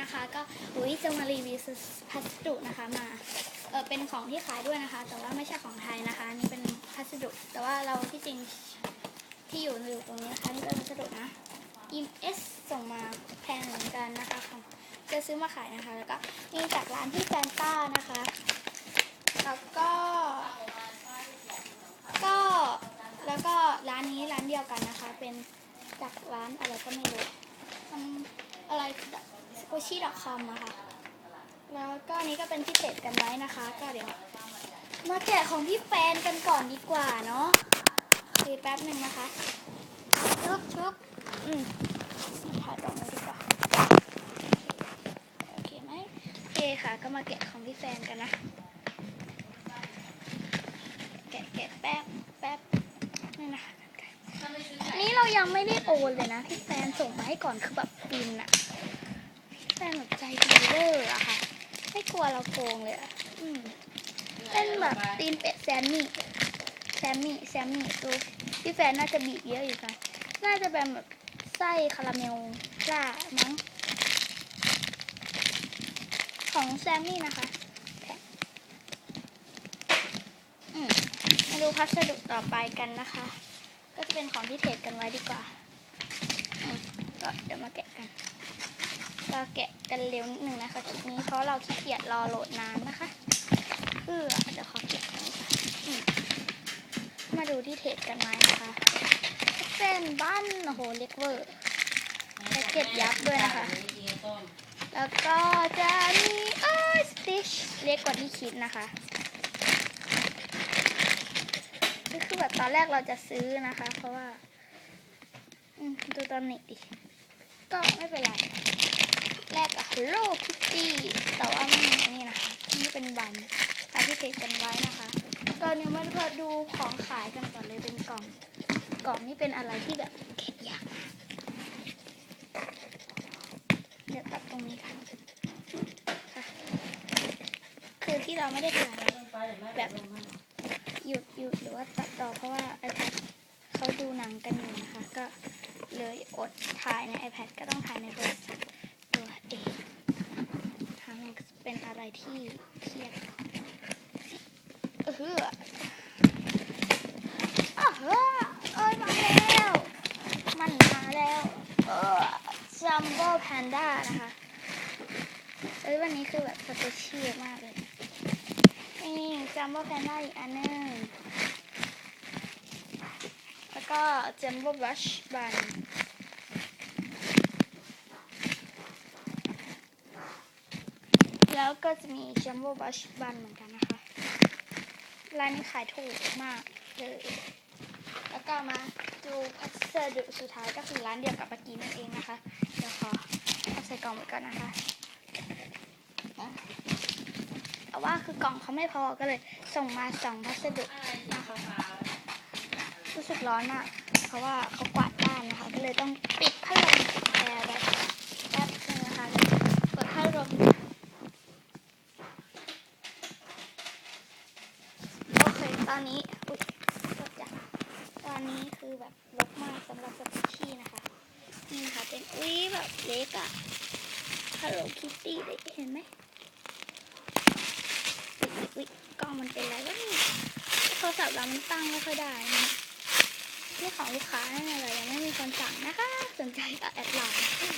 นะคะ ก็อุ้ยจะมารีวิวพัสดุนะคะมาเออเป็นของที่ขายด้วยนะคะ แต่ว่าไม่ใช่ของไทยนะคะนี่เป็นพัสดุ แต่ว่าเราที่จริงที่อยู่อยู่ตรงนี้นะคะนี่เป็นพัสดุนะ EMS ส่งมาแพงเหมือนกันนะคะของจะซื้อมาขายนะคะ แล้วก็นี่จากร้านที่แฟนต้านะคะ แล้วก็ก็แล้วก็ร้านนี้ร้านเดียวกันนะคะ เป็นจากร้านอะไรก็ไม่รู้อะไร สกูชี่ดอทคอมอะค่ะแล้วก็อันนี้ก็เป็นที่เสร็จกันไว้นะคะ ก็เดี๋ยว มาแกะของพี่แฟนกันก่อนดีกว่าเนาะโอแป๊บหนึ่งนะคะ ชุบชุบอืมถ่ายตรงนี้ดีกว่า โอเคไหมโอเคค่ะ ก็มาแกะของพี่แฟนกันนะ แกะแกะแป๊บแป๊บนี่นะคะนนี้เรายังไม่ได้โอนเลยนะ พี่แฟนส่งมาให้ก่อนคือแบบบินอะ แฟนแบบใจดีเวออะค่ะ ไม่กลัวเราโกงเลยอะอืมเป็นแบบตีนเป็ดแซมมี่ แซมมี่ แซมมี่ดูพี่แฟนน่าจะบีบเยอะอยู่ค่ะ น่าจะเป็นแบบไส้คาราเมลล่ามั้ง ของแซมมี่นะคะมาดูพัสดุต่อไปกันนะคะ ก็จะเป็นของที่เทรดกันไว้ดีกว่าก็เดี๋ยวมาแกะกัน เราแกะกันเร็วนิดนึงนะคะคลิปนี้เพราะเราขี้เกียจรอโหลดนานนะคะเพื่อเดี๋ยวขอเก็บกันค่ะมาดูที่เทรดกันไว้นะคะเป็นบ้านโอ้โหเล็กเวอร์แพ็กเกจยับด้วยนะคะ แล้วก็จะมีเอ้ยสติชเล็กกว่าที่คิดนะคะก็คือแบบตอนแรกเราจะซื้อนะคะ เพราะว่า อืมดูตอนนี้ดิ ก็ไม่เป็นไร แรกกับ Hello Kitty แต่ว่าไม่มีอันนี้นะคะนี่เป็นบันตามที่เทกันไว้นะคะ ตอนนี้มาดูดูของขายกันก่อนเลยเป็นกล่อง กล่องนี่เป็นอะไรที่แบบเก็บยากเดี๋ยวตัดตรงนี้ค่ะค่ะ คือที่เราไม่ได้ถ่ายแบบหยุดหยุดหรือว่าตัดต่อเพราะว่า iPad เขาดูหนังกันอยู่นะคะ ก็เลยอดถ่ายใน iPad ก็ต้องถ่ายในโทรศัพท์ตัวเองทางนั้น เป็นอะไรที่เครียดเออฮืออ้าวเฮ้อเอ้ยมาแล้ว มันมาแล้วเออจัมโบ้แพนด้านะคะเอ้ยวันนี้คือแบบสเปเชียลมากเลยนี่จัมโบ้แพนด้าอีกอันหนึงแล้วก็จัมโบ้บลัชบัน แล้วก็จะมีจัมโบ้บัชบันเหมือนกันนะคะ ร้านนี้ขายถูกมากเลย แล้วก็มาดูพัสดุสุดท้ายก็คือร้านเดียวกับเมื่อกี้นั่นเองนะคะ เดี๋ยวขอเอาใส่กล่องไว้ก่อนนะคะแต่ว่าคือกล่องเขาไม่พอก็เลย ส่งมาสองพัสดุนะคะรู้สึกร้อนมากเพราะว่าเขากวาดบ้านนะคะ ก็เลยต้องปิดพัดลมแอร์แบบแป๊บนึงนะคะเปิดพัดลมโอเค ตอนนี้อุ๊ยโทษจ้ะตอนนี้คือแบบรกมากสำหรับสปิชชี่นะคะนี่นะคะเป็นอุ้ยแบบเล็กอะ Hello Kitty ได้เห็นไหมอุ๊ยกล้องมันเป็นอะไรวะเนี่ยโทรศัพท์เรามันตั้งไม่ค่อยได้นะนี่ของลูกค้าแน่เลยยังไม่มีคนสั่งนะคะ สนใจก็แอดไลน์โอเคบาย